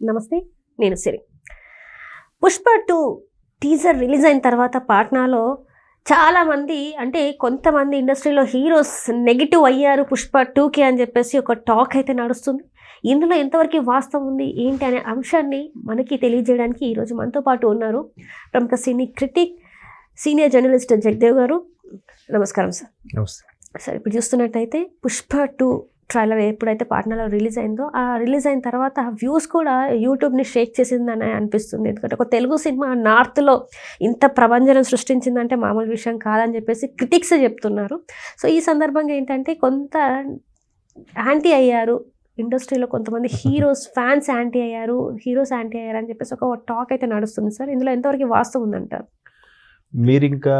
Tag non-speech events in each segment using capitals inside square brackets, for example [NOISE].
నమస్తే నేను Siri. Pushpa two teaser release అయిన తర్వాత పాట్నాలో చాలామంది అంటే కొంతమంది ఇండస్ట్రీలో హీరోస్ నెగిటివ్ అయ్యారు పుష్ప టూకి అని చెప్పేసి ఒక టాక్ అయితే నడుస్తుంది. ఇందులో ఎంతవరకు వాస్తవం ఉంది ఏంటి అనే అంశాన్ని మనకి తెలియజేయడానికి ఈరోజు మనతో పాటు ఉన్నారు ప్రముఖ cine critic senior journalist Jagadev garu. నమస్కారం సార్. నమస్తే. సార్ ఇప్పుడు చూస్తున్నట్టయితే పుష్ప టూ ట్రైలర్ ఎప్పుడైతే పాట్నాలో రిలీజ్ అయిందో ఆ రిలీజ్ అయిన తర్వాత వ్యూస్ కూడా యూట్యూబ్ని షేక్ చేసిందని అనిపిస్తుంది. ఎందుకంటే ఒక తెలుగు సినిమా నార్త్లో ఇంత ప్రభంజనం సృష్టించిందంటే మామూలు విషయం కాదని చెప్పేసి క్రిటిక్స్ చెప్తున్నారు. సో ఈ సందర్భంగా ఏంటంటే కొంత యాంటీ అయ్యారు. ఇండస్ట్రీలో కొంతమంది హీరోస్ ఫ్యాన్స్ యాంటీ అయ్యారు. హీరోస్ యాంటీ అయ్యారు అని చెప్పేసి ఒక టాక్ అయితే నడుస్తుంది సార్. ఇందులో ఎంతవరకు వాస్తవం ఉందంటారు? మీరు ఇంకా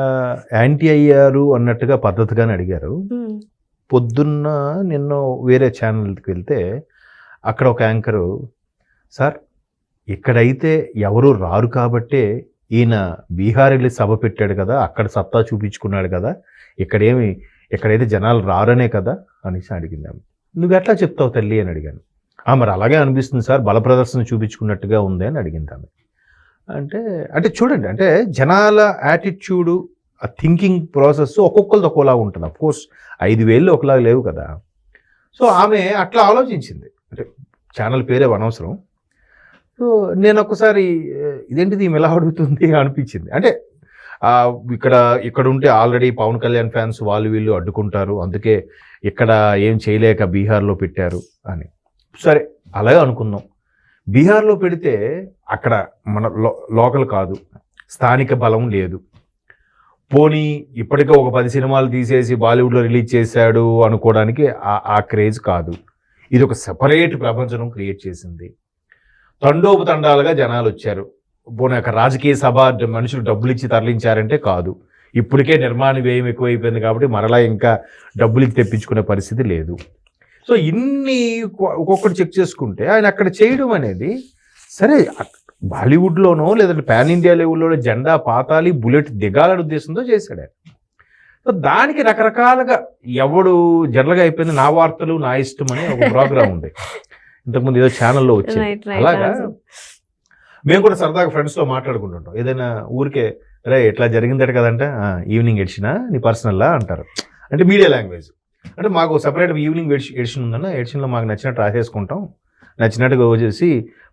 యాంటీ అయ్యారు అన్నట్టుగా పద్ధతిగానే అడిగారు. పొద్దున్న నిన్న వేరే ఛానల్కి వెళ్తే అక్కడ ఒక యాంకరు సార్ ఇక్కడైతే ఎవరు రారు కాబట్టే ఈయన బీహార్ వెళ్ళి సభ పెట్టాడు కదా అక్కడ సత్తా చూపించుకున్నాడు కదా ఇక్కడేమి ఇక్కడైతే జనాలు రారనే కదా అనేసి అడిగింది ఆమె. నువ్వు ఎట్లా చెప్తావు తల్లి? అని అడిగాను. "ఆ, మరి అలాగే అనిపిస్తుంది సార్ బల ప్రదర్శన చూపించుకున్నట్టుగా ఉంది అని అడిగింది ఆమె. అంటే అంటే చూడండి అంటే జనాల యాటిట్యూడు ఆ థింకింగ్ ప్రాసెస్ ఒక్కొక్కరిది ఒక్కోలా ఉంటుంది. అఫ్ కోర్స్ ఐదు వేలు ఒకలాగా లేవు కదా. సో ఆమె అట్లా ఆలోచించింది. అంటే ఛానల్ పేరే అనవసరం. సో నేను ఒకసారి ఇదేంటిది ఈమె ఎలా అడుగుతుంది అనిపించింది. అంటే ఇక్కడ ఇక్కడ ఉంటే ఆల్రెడీ పవన్ కళ్యాణ్ ఫ్యాన్స్ వాళ్ళు వీళ్ళు అడ్డుకుంటారు. అందుకే ఇక్కడ ఏం చేయలేక బీహార్లో పెట్టారు అని. సరే అలాగే అనుకుందాం. బీహార్లో పెడితే అక్కడ మన లో లోకల్ కాదు. స్థానిక బలం లేదు. పోనీ ఇప్పటికే ఒక పది సినిమాలు తీసేసి బాలీవుడ్లో రిలీజ్ చేశాడు అనుకోవడానికి ఆ- ఆ క్రేజ్ కాదు. ఇది ఒక సెపరేట్ ప్రపంచం క్రియేట్ చేసింది. తండోపతండాలుగా జనాలు వచ్చారు. పోనీ ఒక రాజకీయ సభ మనుషులు డబ్బులు ఇచ్చి తరలించారంటే కాదు. ఇప్పటికే నిర్మాణ వ్యయం ఎక్కువైపోయింది కాబట్టి మరలా ఇంకా డబ్బులు ఇచ్చి తెప్పించుకునే పరిస్థితి లేదు. సో ఇన్ని ఒక్కొక్కటి చెక్ చేసుకుంటే ఆయన అక్కడ చేయడం అనేది సరే బాలీవుడ్లోనో లేదంటే పాన్ ఇండియా లెవెల్లోనో జెండా పాతాలి బుల్లెట్ దిగాలనే ఉద్దేశంతో చేశాడు సో దానికి రకరకాలుగా ఎవడు జనరల్గా అయిపోయింది నా వార్తలు నా ఇష్టం అని ఒక ప్రోగ్రామ్ ఉంది. ఇంతకుముందు ఏదో ఛానల్లో వచ్చింది. అలాగా? మేము కూడా సరదాగా ఫ్రెండ్స్తో మాట్లాడుకుంటుంటాం. ఏదైనా ఊరికే రే ఎట్లా జరిగిందట కదంటే "ఆ, ఈవినింగ్ ఎడిషనా నీ పర్సనల్లా? అంటారు. అంటే మీడియా లాంగ్వేజ్. అంటే మాకు సపరేట్ ఈవినింగ్ ఎడిషన్ ఎడిషన్ ఉందన్న ఎడిషన్లో మాకు నచ్చినట్టు రాసేసుకుంటాం. నచ్చినట్టుగా వచ్చేసి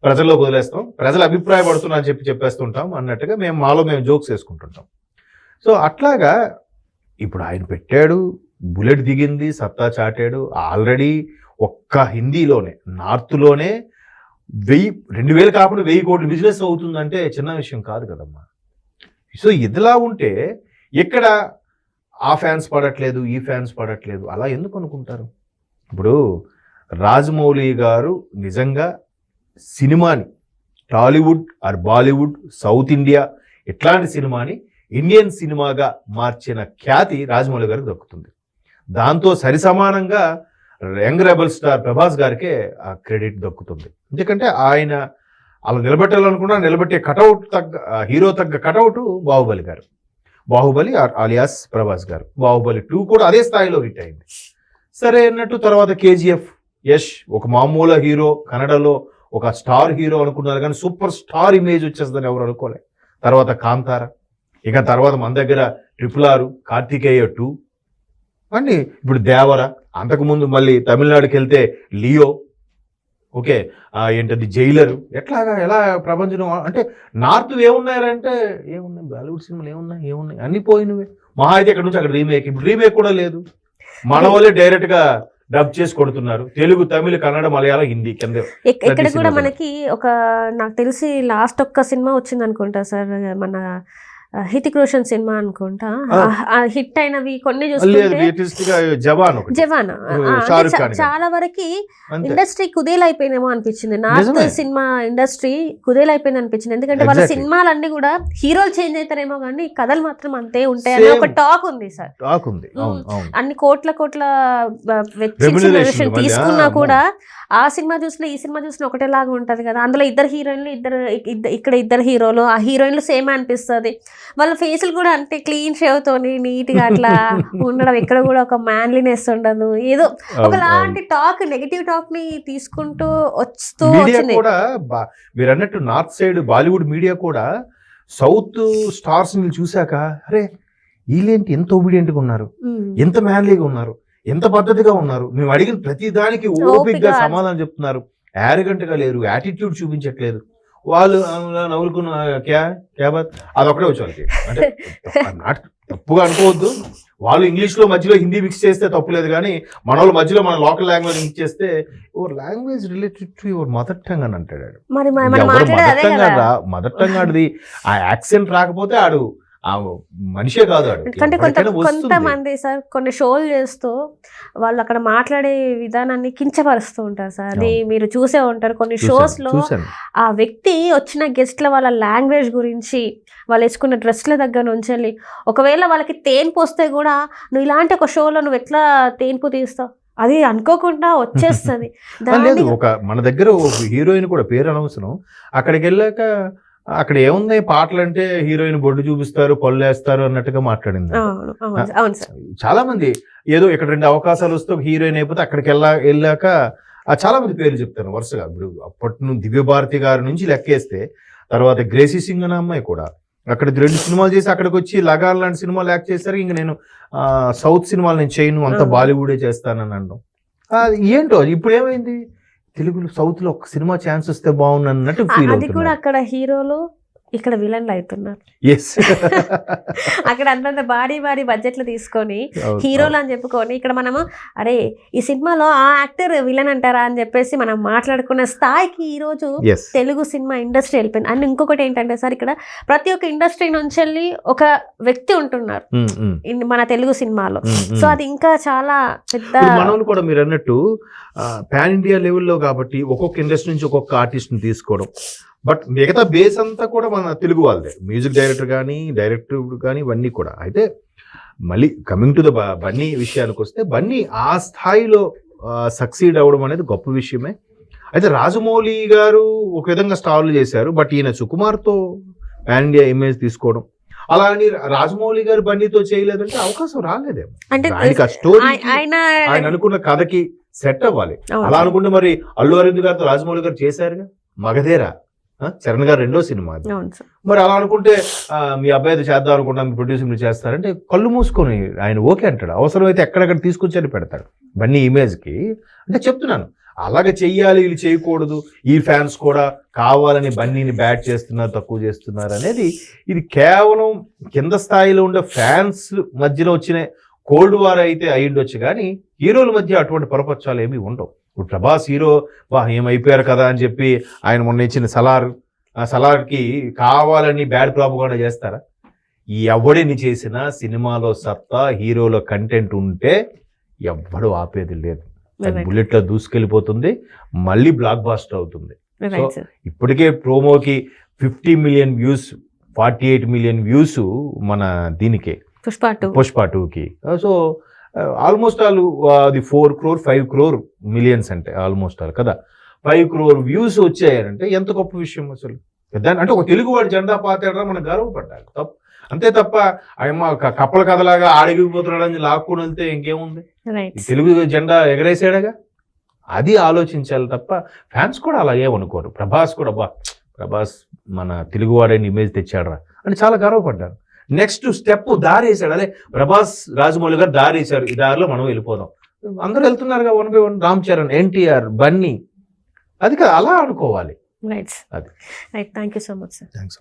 ప్రజల్లోకి వదిలేస్తాం. ప్రజలు అభిప్రాయపడుతున్నా అని చెప్పి చెప్పేస్తుంటాం అన్నట్టుగా మేము మాలో మేము జోక్స్ వేసుకుంటుంటాం. సో అట్లాగా ఇప్పుడు ఆయన పెట్టాడు బుల్లెట్ దిగింది సత్తా చాటాడు. ఆల్రెడీ ఒక్క హిందీలోనే నార్త్లోనే వెయ్యి రెండు వేలు కాకుండా వెయ్యి కోట్లు బిజినెస్ అవుతుందంటే చిన్న విషయం కాదు కదమ్మా. సో ఇదిలా ఉంటే ఇక్కడ ఆ ఫ్యాన్స్ పడట్లేదు ఈ ఫ్యాన్స్ పడట్లేదు అలా ఎందుకు అనుకుంటారు? ఇప్పుడు రాజమౌళి గారు నిజంగా సినిమాని Tollywood or Bollywood south India ఇట్లాంటి సినిమాని ఇండియన్ సినిమాగా మార్చిన ఖ్యాతి రాజమౌళి గారికి దక్కుతుంది. దాంతో సరిసమానంగా యంగ్ రెబల్ స్టార్ ప్రభాస్ గారికే ఆ క్రెడిట్ దక్కుతుంది. ఎందుకంటే ఆయన అలా నిలబెట్టాలనుకున్నా నిలబెట్టే కటౌట్ తగ్గ హీరో తగ్గ కటౌట్ బాహుబలి గారు. బాహుబలి ఆర్ అలియాస్ ప్రభాస్ గారు. బాహుబలి టూ కూడా అదే స్థాయిలో హిట్ అయింది. సరే అన్నట్టు తర్వాత కేజీఎఫ్ యష్ ఒక మామూలు హీరో కన్నడలో ఒక స్టార్ హీరో అనుకున్నారు కానీ సూపర్ స్టార్ ఇమేజ్ వచ్చేస్తుందని ఎవరు అనుకోలే. తర్వాత కాంతార ఇక తర్వాత మన దగ్గర ట్రిపుల్ ఆరు కార్తికేయ టూ అన్ని ఇప్పుడు దేవర అంతకుముందు మళ్ళీ తమిళనాడుకి వెళ్తే లియో ఓకే ఏంటది జైలరు ఎట్లాగా ఎలా ప్రపంచం అంటే నార్త్ ఏమున్నాయంటే ఏమున్నాయి బాలీవుడ్ సినిమాలు ఏమున్నాయి ఏమున్నాయి అన్ని పోయినవే. మహా అయితే ఇక్కడ నుంచి అక్కడ రీమేక్ ఇప్పుడు రీమేక్ కూడా లేదు. మన వాళ్ళే డైరెక్ట్గా డబ్ చేసి కొడుతున్నారు తెలుగు తమిళ కన్నడ మలయాళం హిందీ కింద ఇక్కడ కూడా. మనకి ఒక నాకు తెలిసి లాస్ట్ ఒక్క సినిమా వచ్చింది అనుకుంటా సార్ మన హితిక్ రోషన్ సినిమా అనుకుంటా. హిట్ అయినవి కొన్ని గా జవాన్. చాలా వరకు ఇండస్ట్రీ కుదేలైపోయిందేమో అనిపించింది. నార్త్. సినిమా ఇండస్ట్రీ కుదేలైపోయింది అనిపించింది. ఎందుకంటే వాళ్ళ. సినిమాలన్నీ కూడా హీరోలు చేంజ్ అవుతారేమో కానీ కథలు మాత్రం అంతే ఉంటాయి అని Same. ఒక టాక్ ఉంది సార్. టాక్ ఉంది. అన్ని కోట్ల కోట్ల వెచ్చించిన తీసుకున్నా కూడా ఆ సినిమా చూసినా ఈ సినిమా చూసినా ఒకటేలాగా ఉంటది కదా. అందులో ఇద్దరు హీరోయిన్లు ఇద్దరు ఇద్ద- ఇక్కడ ఇద్దరు హీరోలు ఆ హీరోయిన్లు సేమ్ అనిపిస్తుంది. వాళ్ళ ఫేసులు కూడా అంటే క్లీన్ షేవ్ తోని నీట్గా అట్లా [LAUGHS] ఉండడం. ఎక్కడ కూడా ఒక మ్యాన్లీనెస్ ఉండదు. ఏదో ఒకలాంటి టాక్ నెగటివ్ టాక్ని తీసుకుంటూ వస్తూ కూడా మీరు అన్నట్టు నార్త్ సైడ్ బాలీవుడ్ మీడియా కూడా సౌత్ స్టార్స్ని చూశాక అరే వీళ్ళేంటి ఎంత ఒబీడియంట్గా ఉన్నారు. ఎంత మ్యాన్లీగా ఉన్నారు? ఎంత పద్ధతిగా ఉన్నారు? మేము అడిగిన ప్రతి దానికి ఓపిక ఓపికగా సమాధానం చెప్తున్నారు. యారగంట్గా లేరు యాటిట్యూడ్ చూపించట్లేదు. వాళ్ళు నవ్వులుకున్న క్యా క్యా బాత్ అదొకటే వచ్చి వాళ్ళకి. అంటే నాట్ తప్పుగా అనుకోవద్దు. వాళ్ళు ఇంగ్లీష్లో మధ్యలో హిందీ మిక్స్ చేస్తే తప్పులేదు కానీ మన వాళ్ళు మధ్యలో మన లోకల్ లాంగ్వేజ్ మిక్స్ చేస్తే your language related to your mother tongue అని అంటాడు మదర్ టంగ్ మదర్ టంగ్ ఆడిది. ఆ యాక్సెంట్ రాకపోతే ఆడు ఆ మనిషే కాదు ఎందుకంటే కొంత. కొంతమంది సార్ కొన్ని షోలు చేస్తూ వాళ్ళు అక్కడ మాట్లాడే విధానాన్ని కించపరుస్తూ ఉంటారు సార్. అది. మీరు చూసే ఉంటారు. కొన్ని షోస్లో ఆ వ్యక్తి వచ్చిన గెస్ట్ల వాళ్ళ లాంగ్వేజ్ గురించి వాళ్ళు వేసుకున్న డ్రెస్ల దగ్గర నుంచి ఒకవేళ వాళ్ళకి తేన్పు వస్తే కూడా నువ్వు ఇలాంటి ఒక షోలో నువ్వు ఎట్లా తేన్పు తీస్తావు? అది అనుకోకుండా వచ్చేస్తుంది. [LAUGHS] లేదు ఒక మన దగ్గర హీరోయిన్ కూడా పేరు అనవసరం. అక్కడికి వెళ్ళాక అక్కడ ఏముంది? పాటలు అంటే హీరోయిన్ బొడ్డు చూపిస్తారు పళ్ళు వేస్తారు అన్నట్టుగా మాట్లాడింది చాలా మంది ఏదో ఇక్కడ రెండు అవకాశాలు వస్తే హీరోయిన్ అయిపోతే అక్కడికి వెళ్ళా వెళ్ళాక ఆ చాలా మంది పేర్లు చెప్తాను వరుసగా. ఇప్పుడు అప్పటి నుంచి దివ్య భారతి గారి నుంచి లెక్కేస్తే తర్వాత గ్రేసీ సింగ్ అనే అమ్మాయి కూడా. అక్కడ రెండు సినిమాలు చేసి అక్కడికి వచ్చి లగాన్ లాంటి సినిమాలు యాక్ట్ చేస్తారు ఇంక నేను సౌత్ సినిమాలు నేను చేయను అంత. బాలీవుడే చేస్తానని అనడం ఏంటో ఇప్పుడు ఏమైంది? తెలుగులో సౌత్లో ఒక సినిమా ఛాన్స్ వస్తే బాగుంది అన్నట్టు అది కూడా అక్కడ హీరోలు ఇక్కడ విలన్లు అవుతున్నారు [LAUGHS] అక్కడ అంతంత భారీ భారీ బడ్జెట్లు తీసుకొని హీరోలు అని చెప్పుకొని ఇక్కడ మనము అరే ఈ సినిమాలో ఆ యాక్టర్ విలన్ అంటారా అని చెప్పేసి మనం మాట్లాడుకున్న స్థాయికి ఈ రోజు ఎస్ తెలుగు సినిమా ఇండస్ట్రీ వెళ్ళిపోయింది. అండ్ ఇంకొకటి ఏంటంటే సార్ ఇక్కడ ప్రతి ఒక్క ఇండస్ట్రీ నుంచి వెళ్ళి ఒక వ్యక్తి ఉంటున్నారు మన తెలుగు సినిమాలో. సో అది ఇంకా చాలా పెద్ద మనల్ని కూడా మీరు అన్నట్టు పాన్ ఇండియా లెవెల్లో కాబట్టి ఒక్కొక్క ఇండస్ట్రీ నుంచి ఒక్కొక్క ఆర్టిస్ట్ని తీసుకోవడం. బట్ మిగతా బేస్ అంతా కూడా మన తెలుగు వాళ్ళదే. మ్యూజిక్ డైరెక్టర్ కానీ డైరెక్టర్ కానీ ఇవన్నీ కూడా. అయితే మళ్ళీ కమింగ్ టు ద బన్నీ విషయానికి వస్తే బన్నీ ఆ స్థాయిలో సక్సీడ్ అవ్వడం అనేది గొప్ప విషయమే. అయితే రాజమౌళి గారు ఒక విధంగా స్టార్లు చేశారు. బట్ ఈయన సుకుమార్తో పాన్ ఇండియా ఇమేజ్ తీసుకోవడం. అలా అని రాజమౌళి గారు బన్నీతో చేయలేదంటే అవకాశం రాలేదేమో. అంటే ఆయనకి స్టోరీ ఆయ- ఆయన అనుకున్న కథకి సెట్ అవ్వాలి. అలా అనుకుంటే మరి అల్లు అరవింద్ గారితో రాజమౌళి గారు చేశారుగా? మగధేరా? చరణ్ గారు రెండో సినిమా. మరి అలా అనుకుంటే మీ అబ్బాయితో చేద్దాం అనుకుంటా మీ ప్రొడ్యూసర్ మీరు చేస్తారంటే కళ్ళు మూసుకొని ఆయన ఓకే అంటాడు. అవసరమైతే ఎక్కడెక్కడ తీసుకొచ్చి పెడతాడు. బన్నీ ఇమేజ్కి అంటే చెప్తున్నాను. అలాగే చెయ్యాలి వీళ్ళు చేయకూడదు. ఈ ఫ్యాన్స్ కూడా కావాలని బన్నీని బ్యాట్ చేస్తున్నారు తక్కువ చేస్తున్నారు అనేది ఇది కేవలం కింద స్థాయిలో ఉండే ఫ్యాన్స్ మధ్యలో వచ్చిన కోల్డ్ వార్ అయితే అయ్యుండొచ్చు కానీ హీరోల మధ్య అటువంటి పొరపచ్చాలు ఏమీ ఉండవు. ఇప్పుడు ప్రభాస్ హీరో బా ఏమైపోయారు కదా అని చెప్పి ఆయన మొన్న ఇచ్చిన సలార్ ఆ సలార్కి కావాలని బ్యాడ్ ప్రాపగాండా చేస్తారా? ఈ ఎవడిని చేసినా సినిమాలో సత్తా హీరోలో కంటెంట్ ఉంటే ఎవ్వడు ఆపేది లేదు. బుల్లెట్లో దూసుకెళ్ళిపోతుంది మళ్ళీ బ్లాక్ బాస్టర్ అవుతుంది. Sir. ఇప్పటికే ప్రోమోకి fifty million views forty eight million views మన దీనికే. పుష్ప టూ. పుష్ప టూకి. సో ఆల్మోస్ట్ ఆల్ అది four crore five crore millions అంటే ఆల్మోస్ట్ ఆల్ కదా. ఫైవ్ క్రోర్ వ్యూస్ వచ్చాయంటే ఎంత గొప్ప విషయం అసలు? దాని అంటే ఒక తెలుగువాడి జెండా పాతాడరా మనం గర్వపడ్డాలి. తప్ప అంతే తప్ప ఆయన కప్పల కథలాగా ఆడిగిపోతున్నాడని లాక్కుని వెళ్తే ఇంకేముంది? తెలుగు జెండా ఎగరేసాడగా? అది ఆలోచించాలి తప్ప ఫ్యాన్స్ కూడా అలా ఏమనుకోరు ప్రభాస్ కూడా బా ప్రభాస్ మన తెలుగువాడని ఇమేజ్ తెచ్చాడరా అని చాలా గర్వపడ్డారు నెక్స్ట్ స్టెప్ దారి వేసాడు అదే ప్రభాస్ రాజమౌళి గారు దారి వేశారు ఈ దారిలో మనం వెళ్ళిపోదాం. అందరూ వెళ్తున్నారుగా one by one. Ram Charan NTR Bunny. అది కదా అలా అనుకోవాలి. రైట్ అది. Right thank you so much sir thanks